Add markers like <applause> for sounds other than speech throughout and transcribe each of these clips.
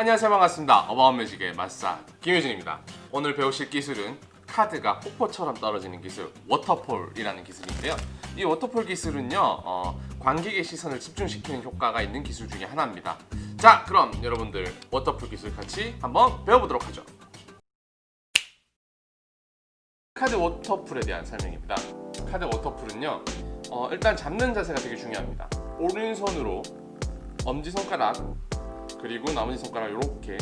안녕하세요 반갑습니다. 어바웃매직의 마스터 김효진입니다. 오늘 배우실 기술은 카드가 폭포처럼 떨어지는 기술 워터폴이라는 기술인데요. 이 워터폴 기술은요 어, 관객의 시선을 집중시키는 효과가 있는 기술 중에 하나입니다. 자 그럼 여러분들 워터폴 기술 같이 한번 배워보도록 하죠. 카드 워터풀에 대한 설명입니다. 카드 워터풀은요 어, 일단 잡는 자세가 되게 중요합니다. 오른손으로 엄지손가락 그리고 나머지 손가락 이렇게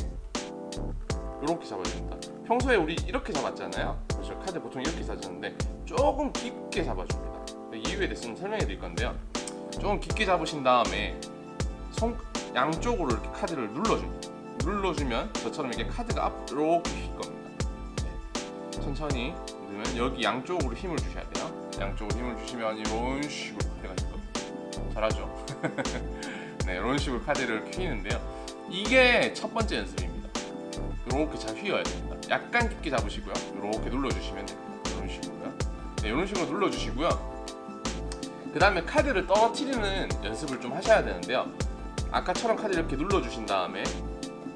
이렇게 잡아야 됩니다. 평소에 우리 이렇게 잡았잖아요. 그렇죠. 카드 보통 이렇게 잡았는데 조금 깊게 잡아줍니다. 이유에 대해서는 설명해 드릴 건데요. 조금 깊게 잡으신 다음에 손 양쪽으로 이렇게 카드를 눌러줍니다. 눌러주면 저처럼 이렇게 카드가 앞으로 이렇게 휠 겁니다. 네. 천천히 누르면 여기 양쪽으로 힘을 주셔야 돼요. 양쪽으로 힘을 주시면 이런 식으로 카드가 휠 겁니다. 잘하죠? <laughs> 네, 이런 식으로 카드를 휘는데요. 이게 첫 번째 연습입니다. 이렇게 잘 휘어야 됩니다. 약간 깊게 잡으시고요. 이렇게 눌러주시면 됩니다. 이런 식으로요. 네, 이런 식으로 눌러주시고요. 그 다음에 카드를 떨어뜨리는 연습을 좀 하셔야 되는데요. 아까처럼 카드 이렇게 눌러주신 다음에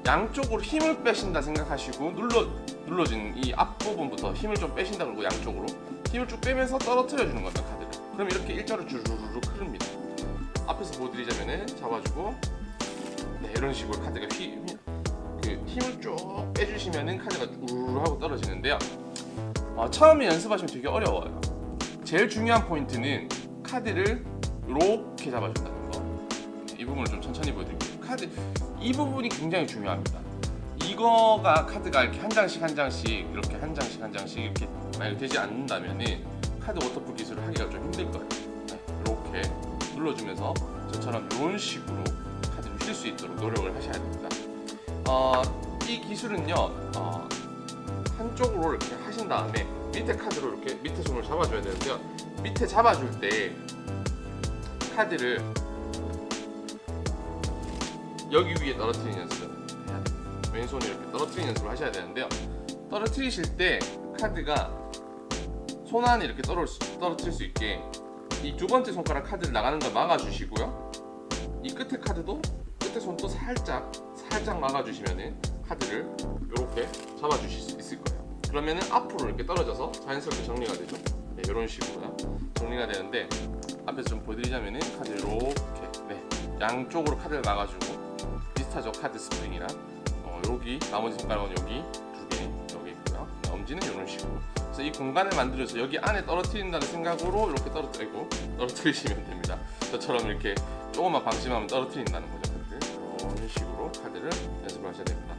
양쪽으로 힘을 빼신다 생각하시고 눌러 눌러진 이 앞부분부터 힘을 좀 빼신다 그러고 양쪽으로 힘을 쭉 빼면서 떨어뜨려 주는 겁니다 카드를. 그럼 이렇게 일자로 주르르 흐릅니다. 앞에서 보여드리자면은 잡아주고 네, 이런 식으로 카드가 휘, 휘- 그 힘을 쭉 빼주시면은 카드가 우르르 하고 떨어지는데요. 어, 처음에 연습하시면 되게 어려워요. 제일 중요한 포인트는 카드를 이렇게 잡아준다는 거. 네, 이 부분을 좀 천천히 보여드릴게요. 카드 이 부분이 굉장히 중요합니다. 이거가 카드가 이렇게 한 장씩 한 장씩 이렇게 한 장씩 한 장씩 이렇게 만약 되지 않는다면은 카드 워터풀 기술을 하기가 좀 힘들 거예요. 네, 이렇게 눌러주면서 저처럼 이런 식으로 휠수 있도록 노력을 하셔야 됩니다. 어, 이 기술은요, 어, 한쪽으로 이렇게 하신 다음에 밑에 카드로 이렇게 밑에 손을 잡아줘야 되는데요. 밑에 잡아줄 때 카드를 여기 위에 떨어뜨리는 연습을 해야 돼요. 왼손에 이렇게 떨어뜨리는 연습을 하셔야 되는데요. 떨어뜨리실 때 카드가 손 안에 이렇게 떨어, 떨어뜨릴 수 있게 이 두 번째 손가락 카드를 나가는 걸 막아주시고요. 이 끝에 카드도 끝에 손도 살짝 살짝 막아주시면은 카드를 이렇게 잡아주실 수 있을 거예요. 그러면은 앞으로 이렇게 떨어져서 자연스럽게 정리가 되죠. 네, 이런 식으로요. 정리가 되는데 앞에서 좀 보여드리자면은 카드 이렇게 네, 양쪽으로 카드를 막아주고 비슷하죠 카드 스프링이랑 어, 여기 나머지 손가락은 여기 두 개 여기 있고요. 네, 엄지는 이런 식으로. 그래서 이 공간을 만들어서 여기 안에 떨어뜨린다는 생각으로 이렇게 떨어뜨리고 떨어뜨리시면 됩니다. 저처럼 이렇게 조금만 방심하면 떨어뜨린다는 거죠. 이런 식으로 카드를 연습을 하셔야 됩니다.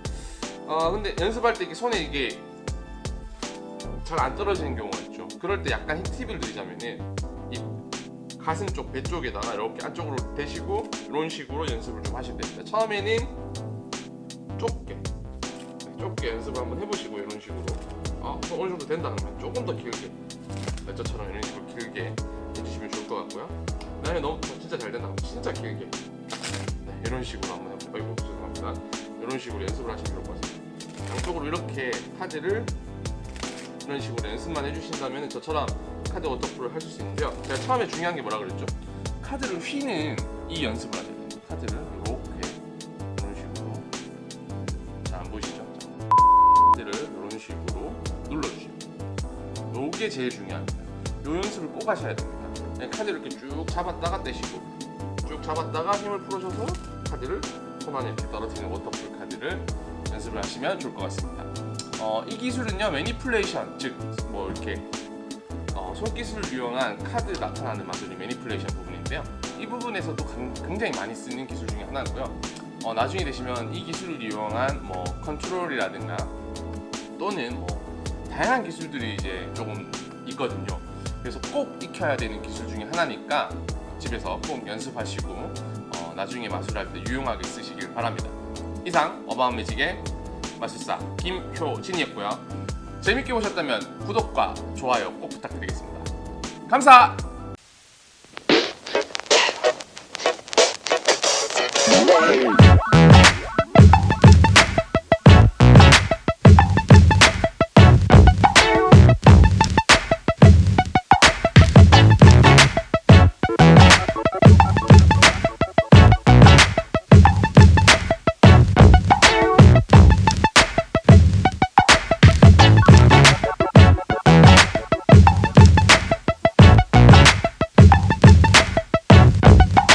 어 근데 연습할 때 이게 손에 이게 잘 안 떨어지는 경우가 있죠. 그럴 때 약간 팁을 드리자면은 이 가슴 쪽, 배 쪽에다가 이렇게 안쪽으로 대시고 이런 식으로 연습을 좀 하시면 됩니다. 처음에는 좁게, 네, 좁게 연습을 한번 해보시고 이런 식으로 아, 어느 정도 된다 그러면 조금 더 길게 네, 저처럼 이런 식으로 길게 해주시면 좋을 것 같고요. 그다음에 너무 진짜 잘 된다 그러면 진짜 길게 네, 이런 식으로 한번. 아이고 죄송합니다. 이런 식으로 연습을 하시면 좋을 것 같습니다. 양쪽으로 이렇게 카드를 이런 식으로 연습만 해주신다면 저처럼 카드 워터풀을 하실 수 있는데요. 제가 처음에 중요한 게 뭐라 그랬죠? 카드를 휘는 이 연습을 하셔야 돼요. 카드를 이렇게 이런 식으로 잘안 보이시죠? 자, 카드를 이런 식으로 눌러주시면 요게 제일 중요합니다. 요 연습을 꼭 하셔야 됩니다. 그냥 카드를 이렇게 쭉 잡았다가 떼시고 쭉 잡았다가 힘을 풀어줘서 카드를 손 안에 이렇게 떨어뜨리는 워터풀 카드를 연습을 하시면 좋을 것 같습니다. 어, 이 기술은요 매니플레이션 즉 뭐 이렇게 어, 손기술을 이용한 카드 나타나는 만드는 매니플레이션 부분인데요. 이 부분에서도 강- 굉장히 많이 쓰는 기술 중에 하나고요. 어, 나중에 되시면 이 기술을 이용한 뭐 컨트롤이라든가 또는 뭐 다양한 기술들이 이제 조금 있거든요. 그래서 꼭 익혀야 되는 기술 중에 하나니까 집에서 꼭 연습하시고 어, 나중에 마술할 때 유용하게 쓰시길 바랍니다 이상 어바웃 매직의 마술사 김효진이었고요. 재밌게 보셨다면 구독과 좋아요 꼭 부탁드리겠습니다. 감사! Hey.